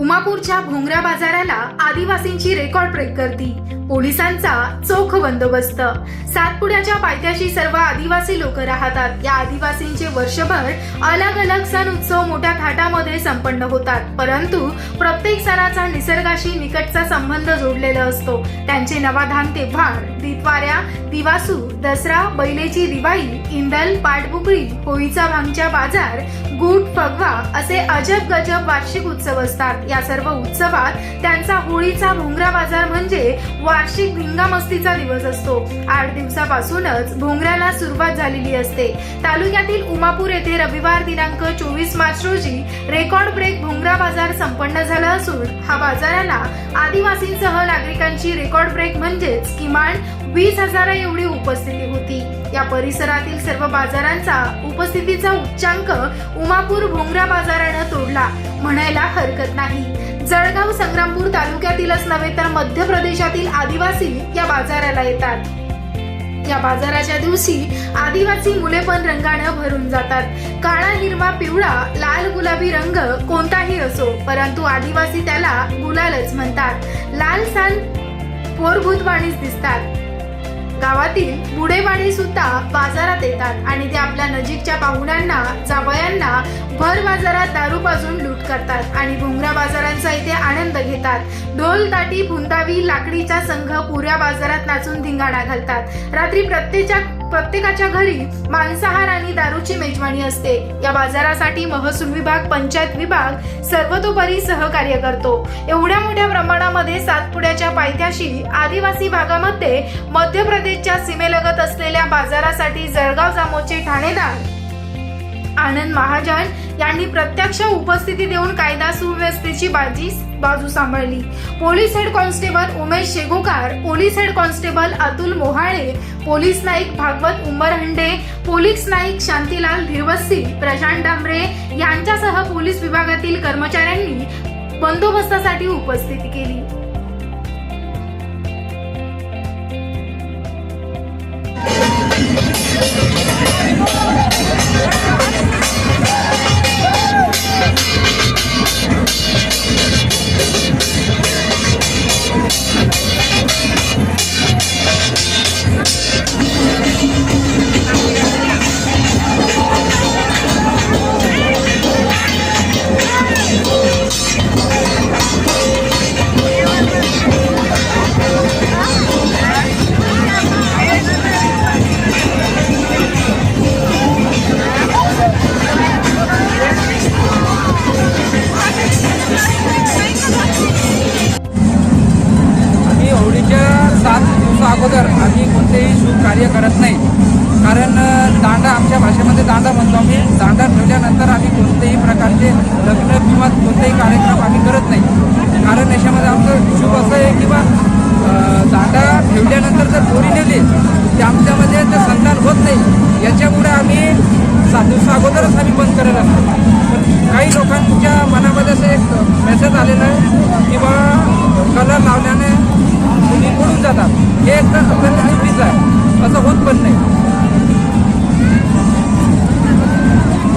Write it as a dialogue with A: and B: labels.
A: उमापूरच्या भोंगरा बाजाराला आदिवासींची record break गर्दी पोलिसांचा चोख बंदोबस्त. सातपुड्याच्या पायथ्याशी सर्व आदिवासी लोक राहतात. या आदिवासींचे वर्षभर अलग अलग सण उत्सव मोठ्या थाटामध्ये संपन्न होतात. परंतु प्रत्येक सणाचा निसर्गाशी निकटचा संबंध जोडलेला असतो. त्यांचे नवाधान तेव्हार दितवाऱ्या दिवासू दसरा बैलेची दिवाळी इंदल पाटबुकळी होळीचा भांगच्या बाजार गुट फगवा असे अजब गजब वार्षिक उत्सव असतात. या सर्व उत्सवात त्यांचा होळीचा भोंगरा बाजार म्हणजे वार्षिक भिंगामस्तीचा दिवस असतो. आठ दिवसापासूनच भोंगऱ्याला सुरुवात झालेली असते. तालुक्यातील उमापूर येथे रविवार दिनांक चोवीस मार्च रोजी रेकॉर्ड ब्रेक भोंगरा बाजार संपन्न झाला असून हा बाजाराला आदिवासींसह नागरिकांची रेकॉर्ड ब्रेक म्हणजेच किमान वीस हजारा एवढी उपस्थिती होती. या परिसरातील सर्व बाजारांचा उपस्थितीचा उच्चांक उमापूर भोंगरा बाजारानं तोडला. म्हणायला हरकत नाही. जळगाव संग्रामपूर तालुक्यातीलच नव्हे तर मध्य प्रदेशातील आदिवासी या बाजाराला येतात. या बाजाराच्या दिवशी आदिवासी मुले पण रंगानं भरून जातात. काळा हिरवा पिवळा लाल गुलाबी रंग कोणताही असो परंतु आदिवासी त्याला गुलालच म्हणतात. लाल सान पोरभूतवाणीच दिसतात. गावातील मुडेवाडी सुद्धा बाजारात येतात आणि ते आपल्या नजीकच्या पाहुण्यांना जावयांना भर बाजारात दारू पाजून लूट करतात आणि भोंगरा बाजारांचा इथे आनंद घेतात. ढोल ताटी फुंदावी लाकडीचा संघ पुऱ्या बाजारात नाचून धिंगाणा घालतात. रात्री प्रत्येच्या प्रत्येकाच्या घरी मांसाहार आणि दारूची मेजवानी असते. या बाजारासाठी महसूल विभाग पंचायत विभाग सर्वतोपरी सहकार्य करतो. एवढ्या मोठ्या प्रमाणामध्ये सातपुड्याच्या पायथ्याशी आदिवासी भागामध्ये मध्य प्रदेशच्या सीमेलगत असलेल्या बाजारासाठी जळगाव जामोचे ठाणेदार आनंद महाजन यांनी प्रत्यक्ष उपस्थिती देऊन कायदा सुव्यवस्थेची बाजी बाजू सांभाळली. Police head constable Umesh Shegokar police head constable Atul Mohale police Naik Bhagwat Umbarhande police Naik Shantilal Dhirwassi Prashant Dambre यांच्यासह पोलीस विभागातील कर्मचाऱ्यांनी बंदोबस्तासाठी उपस्थिती केली.
B: कार्य करत नाही. कारण दांडा आमच्या भाषेमध्ये दांडा म्हणतो आम्ही. दांडा ठेवल्यानंतर आम्ही कोणत्याही प्रकारचे लग्न किंवा कोणतेही कार्यक्रम आम्ही करत नाही. कारण याच्यामध्ये आमचं शुभ असं आहे किंवा दांडा ठेवल्यानंतर जर पोरी नेली ते आमच्यामध्ये ते संतान होत नाही. याच्यामुळे आम्ही सात दिवसा अगोदरच आम्ही बंद करत असतो. पण काही लोकांच्या मनामध्ये असं एक मेसेज आलेला आहे किंवा कलर लावल्याने मुली पडून जातात. हे तर असं होत पण नाही.